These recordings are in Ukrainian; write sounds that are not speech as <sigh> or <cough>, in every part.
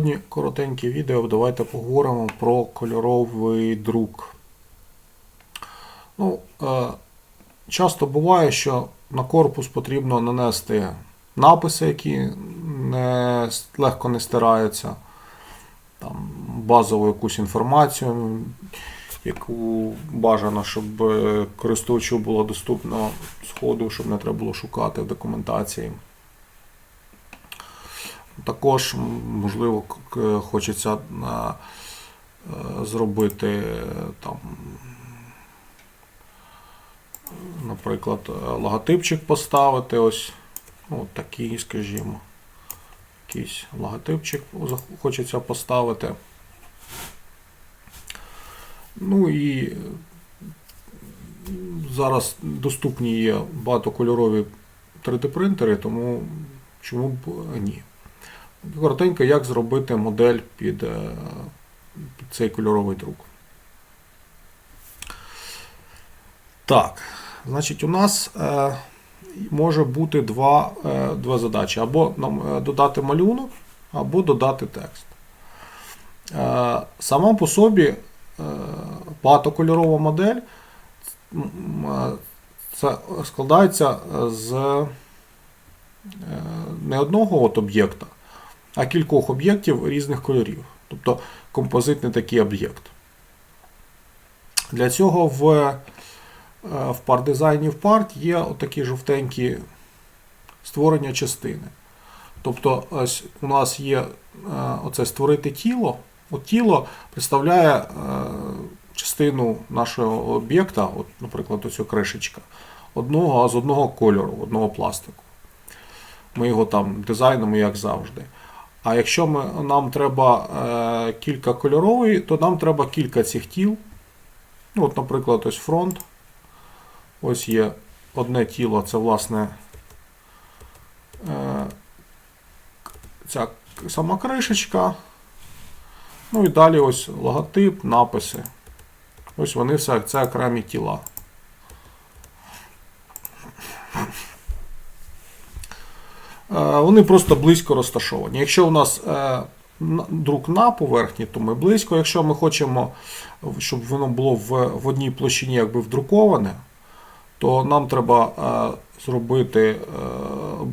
Сьогодні коротеньке відео. Давайте поговоримо про кольоровий друк. Ну, е, часто буває, що на корпус потрібно нанести написи, які не, легко не стираються, там, базову якусь інформацію, яку бажано, щоб е, користувачу було доступно сходу, щоб не треба було шукати в документації. Також, можливо, хочеться е, зробити е, там, наприклад, е, логотипчик поставити, ось ну, такий, скажімо. Якийсь логотипчик хочеться поставити. Ну і зараз доступні є багатокольорові 3D-принтери, тому чому б ні. Коротенько, як зробити модель під, е, під цей кольоровий друк. Так, значить, у нас е, може бути два, е, два задачі: або нам е, додати малюнок, або додати текст. Е, сама по собі е, багатокольорова модель е, це складається з е, не одного от об'єкта, а кількох об'єктів різних кольорів. Тобто композитний такий об'єкт. Для цього в, е, в пар-дизайні в парт є отакі жовтенькі створення частини. Тобто, ось у нас є е, оце створити тіло. От тіло представляє е, частину нашого об'єкта, от, наприклад, ця кришечка, одного, з одного кольору, одного пластику. Ми його там дизайнимо, як завжди. А якщо ми, нам треба е, кілька кольоровий, то нам треба кілька цих тіл. Ну, от, наприклад, ось фронт. Ось є одне тіло, це власне е, ця сама кришечка. Ну і далі ось логотип, написи. Ось вони все, це окремі тіла. Вони просто близько розташовані. Якщо у нас е, друк на поверхні, то ми близько. Якщо ми хочемо, щоб воно було в, в одній площині якби вдруковане, то нам треба е, зробити е,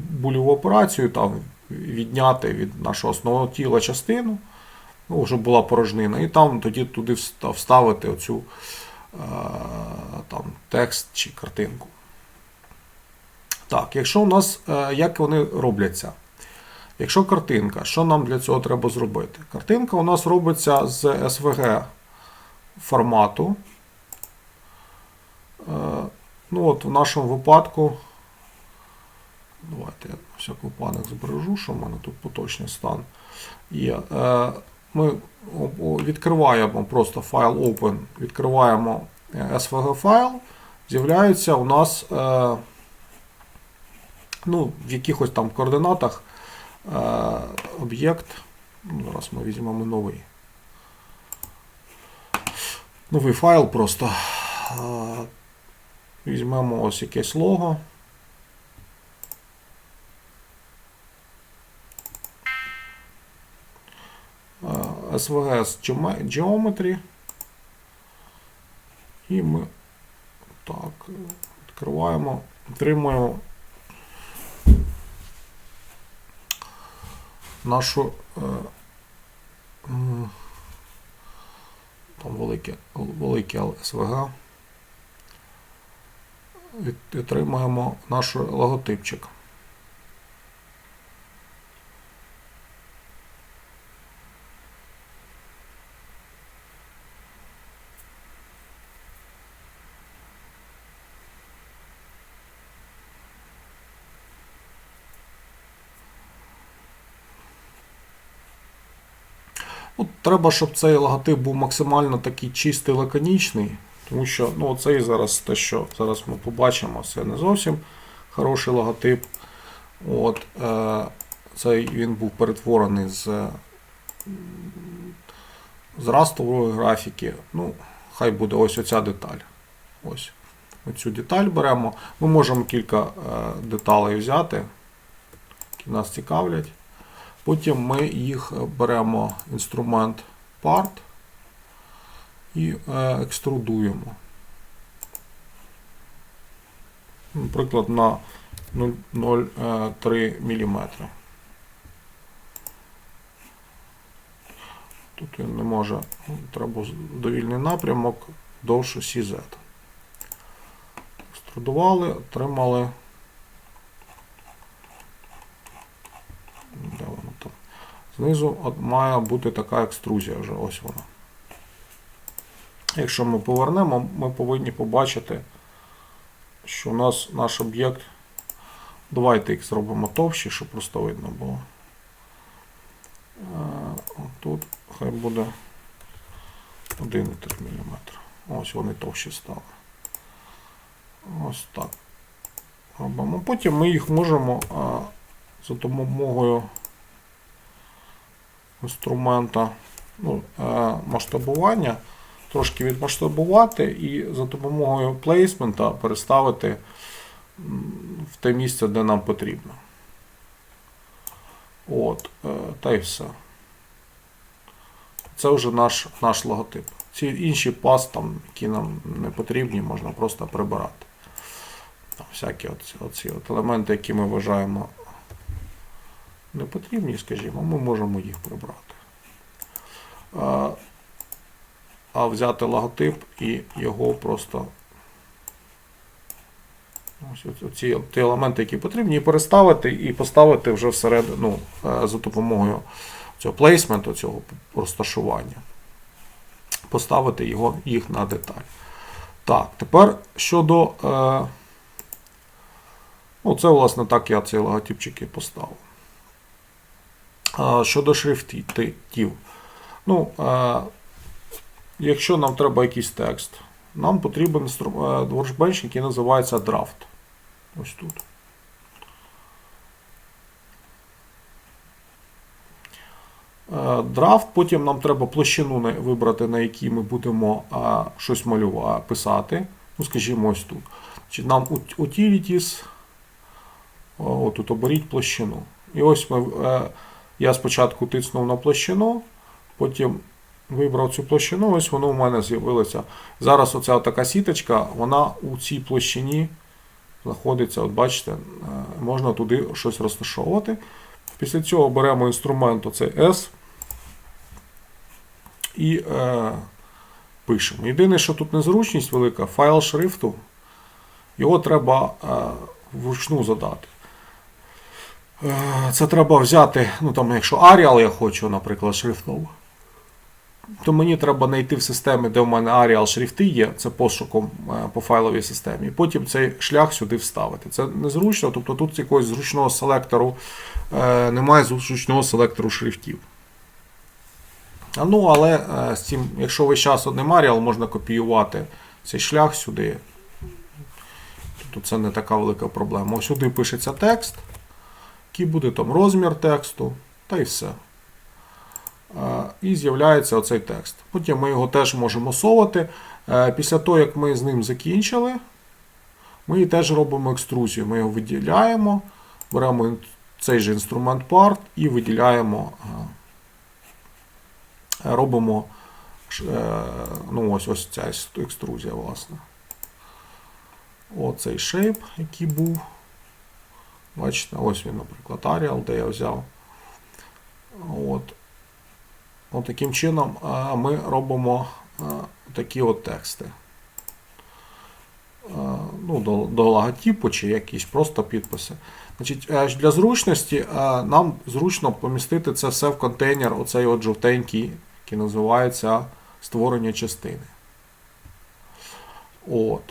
бульову операцію, там, відняти від нашого основного тіла частину, ну, щоб була порожнина, і там тоді туди вставити оцю е, там, текст чи картинку. Так, якщо у нас, е, як вони робляться? Якщо картинка, що нам для цього треба зробити? Картинка у нас робиться з SVG формату. Е, Ну от В нашому випадку, давайте я на всяк випадок збережу, що в мене тут поточний стан є. Е, Ми відкриваємо просто файл Open, відкриваємо SVG файл, з'являється у нас ну, в якихось там координатах е, об'єкт. Ну, Зараз ми візьмемо новий. Новий файл просто. Е, Візьмемо ось якесь лого. Е, з Geome- Geometry. І ми так, відкриваємо, отримуємо нашу е, там велике, велике СВГ, Від- Отримаємо наш логотипчик. Ну, треба, щоб цей логотип був максимально такий чистий, лаконічний, тому що ну, цей зараз те, що зараз ми побачимо, це не зовсім хороший логотип. От, е, цей він був перетворений з, з растрової графіки. Ну, хай буде ось оця деталь. Ось. Оцю деталь беремо. Ми можемо кілька е, деталей взяти, які нас цікавлять. Потім ми їх беремо інструмент part і е, екструдуємо. Наприклад, на 0,3 мм. Тут він не може, треба довільний напрямок довше CZ. Екструдували, отримали. Знизу має бути така екструзія вже, ось вона. Якщо ми повернемо, ми повинні побачити, що у нас наш об'єкт. Давайте їх зробимо товщі, щоб просто видно було. Е, Тут хай буде 1,3 мм. Ось вони товщі стали. Ось так. Потім ми їх можемо за допомогою інструмента ну, е, масштабування трошки відмасштабувати і за допомогою плейсмента переставити в те місце, де нам потрібно. От, е, та й все. Це вже наш, наш логотип. Ці інші пас, там, які нам не потрібні, можна просто прибирати. Там всякі оці, оці от елементи, які ми вважаємо не потрібні, скажімо, ми можемо їх прибрати. А, а взяти логотип і його просто ось оці ті елементи, які потрібні, і переставити і поставити вже всередину е, за допомогою цього плейсменту, цього розташування. Поставити його, їх на деталь. Так, тепер щодо. Е, ну, це, власне, так я цей логотипчик і поставив. Е, щодо шрифтів. Ну, е, якщо нам треба якийсь текст, нам потрібен workbench, який називається Draft. Ось тут. Драфт, потім нам треба площину вибрати, на якій ми будемо а, щось малювати, писати. Ну, скажімо, ось тут. Значить, Нам Utilities, о, тут оберіть площину. І ось ми, е, я спочатку тиснув на площину, потім вибрав цю площину, ось воно у мене з'явилося. Зараз оця така сіточка, вона у цій площині знаходиться, от бачите, е, можна туди щось розташовувати. Після цього беремо інструмент оцей S і е, пишемо. Єдине, що тут незручність велика, файл шрифту, його треба е, вручну задати. Е, це треба взяти, ну там, якщо Arial я хочу, наприклад, шрифтов, то мені треба знайти в системі, де в мене Arial шрифти є, це пошуком е, по файловій системі. І потім цей шлях сюди вставити. Це незручно, тобто тут якогось зручного селектору е, немає зручного селектору шрифтів. Ну, але з цим, якщо весь час одним Arial, можна копіювати цей шлях сюди. Тобто це не така велика проблема. Ось сюди пишеться текст, який буде там розмір тексту, та й все. І з'являється оцей текст. Потім ми його теж можемо совати. Після того, як ми з ним закінчили, ми теж робимо екструзію. Ми його виділяємо, беремо цей же інструмент part і виділяємо, робимо ну ось ось ця екструзія, власне. Оцей шейп, який був. Бачите, ось він, наприклад, Arial, де я взяв. От. От таким чином ми робимо такі от тексти. Ну, До до логотипу чи якісь просто підписи. Значить, е, Для зручності нам зручно помістити це все в контейнер, оцей от жовтенький, який називається створення частини. От.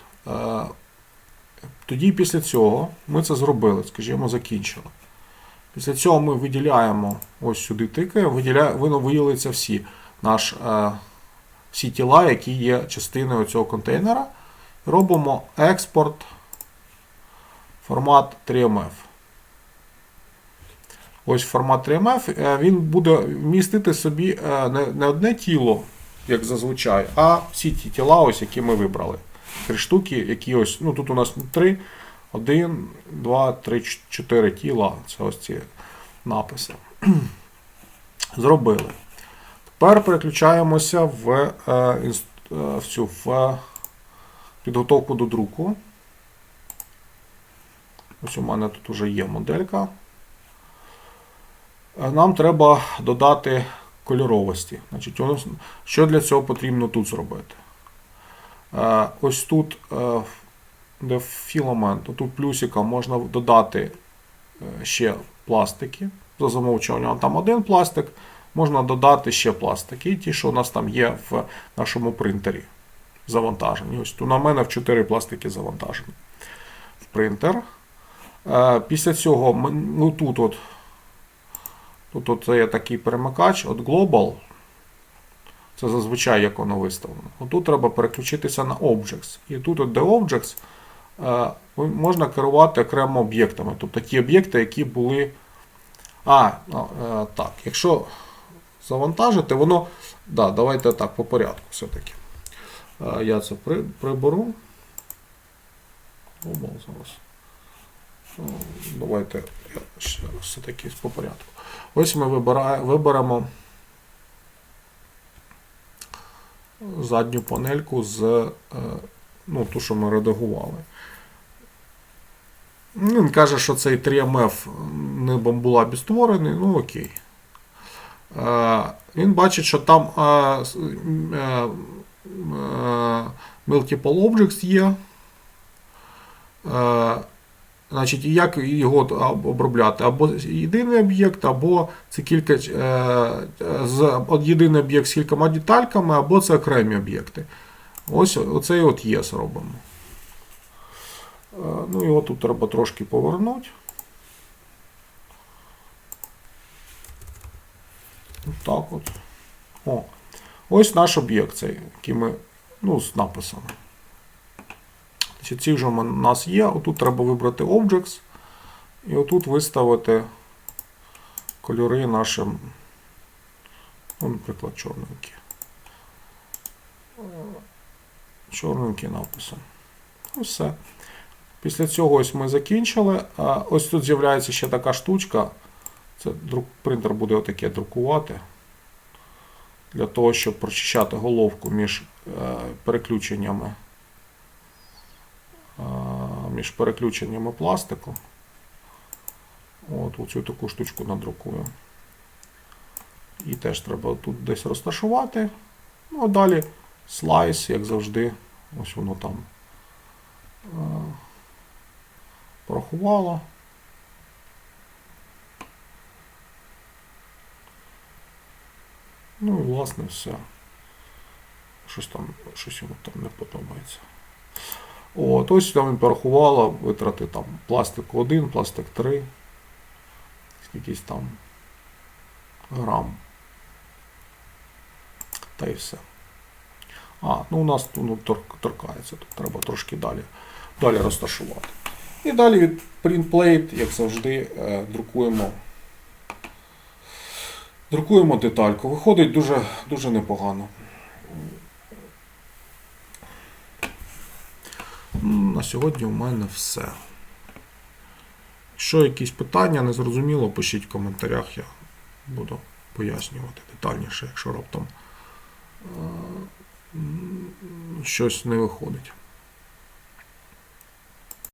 Тоді після цього ми це зробили, скажімо, закінчили. Після цього ми виділяємо ось сюди тикаємо, виділяємо, виділиться всі наш, е, всі тіла, які є частиною цього контейнера. Робимо експорт формат 3MF. Ось формат 3MF, е, він буде містити собі е, не одне тіло, як зазвичай, а всі ті тіла, ось, які ми вибрали. Три штуки, які ось, ну тут у нас три. Один, два, три, чотири тіла. Це ось ці написи. <clears throat> Зробили. Тепер переключаємося в, е, е, в цю в підготовку до друку. Ось у мене тут вже є моделька. Е, Нам треба додати кольоровості. Значить, що для цього потрібно тут зробити? Е, Ось тут, е, де філамент, тут плюсиком можна додати е, ще пластики. За замовчуванням там один пластик, можна додати ще пластики, ті, що у нас там є в нашому принтері завантажені. Ось тут на мене в 4 пластики завантажені в принтер. Після цього ну, тут от, тут от є такий перемикач от Global. Це зазвичай як воно виставлено. Отут треба переключитися на Objects. І тут, от, де Objects, е, можна керувати окремо об'єктами. Тобто ті об'єкти, які були. А, ну, е, так, якщо завантажити, воно. Да, давайте так, по порядку все-таки. Е, Я це приберу. Global зараз. Давайте все-таки по порядку. Ось ми вибирає- задню панельку з е, ну, ту, що ми редагували. Ну, Він каже, що цей 3MF не бамбулабі створений, ну окей. Е, Він бачить, що там е, Multiple Objects є. Значить, як його обробляти? Або єдиний об'єкт, або це кілька е, е, з єдиний об'єкт з кількома детальками, або це окремі об'єкти. Ось оцей от єс робимо. Е, Ну, його тут треба трошки повернути. Так от. О. Ось наш об'єкт, цей, який ми ну, з написом. Значить, ці вже у нас є. Отут треба вибрати Objects. І отут виставити кольори нашим, ну, наприклад, чорненькі. Чорненькі написи. Ось все. Після цього ось ми закінчили. Ось тут з'являється ще така штучка. Це принтер буде отаке друкувати. Для того, щоб прочищати головку між е, переключеннями між переключеннями пластику. От оцю таку штучку надрукую. І теж треба тут десь розташувати. Ну, а далі слайс, як завжди, ось воно там е, порахувало. Ну і власне все. Щось там, щось йому там не подобається. От, ось там порахувала витрати там пластик 1, пластик 3, якийсь там грам. Та й все. А, ну у нас ну, торкається, тут треба трошки далі, далі розташувати. І далі від Print Plate, як завжди, е, друкуємо. Друкуємо детальку. Виходить дуже, дуже непогано. На сьогодні у мене все. Якщо якісь питання незрозуміло, пишіть в коментарях, я буду пояснювати детальніше, якщо раптом е, щось не виходить.